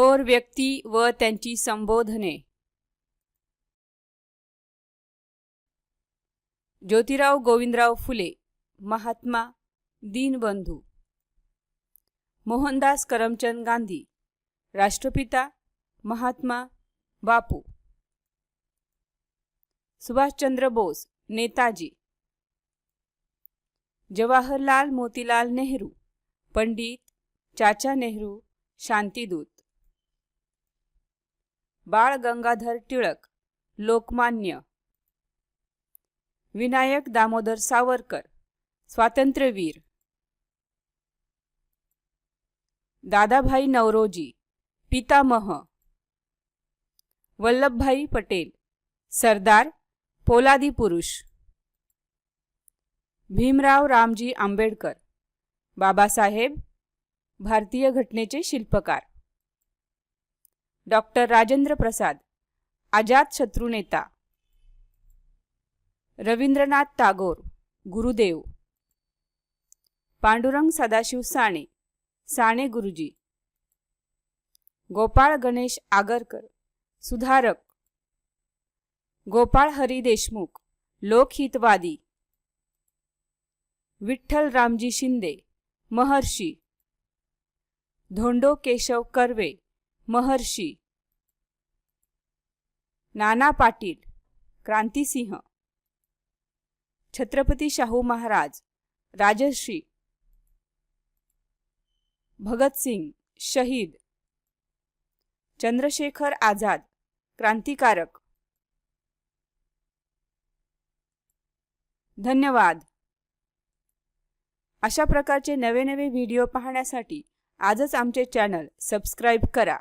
थोर व्यक्ती व त्यांची संबोधने. ज्योतिराव गोविंदराव फुले महात्मा दीनबंधू. मोहनदास करमचंद गांधी राष्ट्रपिता महात्मा बापू. सुभाषचंद्र बोस नेताजी. जवाहरलाल मोतीलाल नेहरू पंडित चाचा नेहरू शांतीदूत. बाळ गंगाधर टिळक लोकमान्य. विनायक दामोदर सावरकर स्वातंत्र्यवीर. दादाभाई नवरोजी पितामह. वल्लभभाई पटेल सरदार पोलादी पुरुष. भीमराव रामजी आंबेडकर बाबासाहेब भारतीय घटनेचे शिल्पकार. डॉक्टर राजेंद्र प्रसाद आजाद शत्रू नेता. रवींद्रनाथ टागोर गुरुदेव. पांडुरंग सदाशिव साणे साणे गुरुजी. गोपाळ गणेश आगरकर सुधारक. गोपाळ हरी देशमुख लोकहितवादी. विठ्ठल रामजी शिंदे महर्षी. धोंडो केशव कर्वे. महर्षी. नाना पाटील क्रांतिसिंह. छत्रपती शाहू महाराज राजश्री भगतसिंग शहीद. चंद्रशेखर आझाद क्रांतिकारक. धन्यवाद. अशा प्रकारचे नवे नवे व्हिडिओ पाहण्यासाठी आजच आमचे चॅनल सबस्क्राईब करा.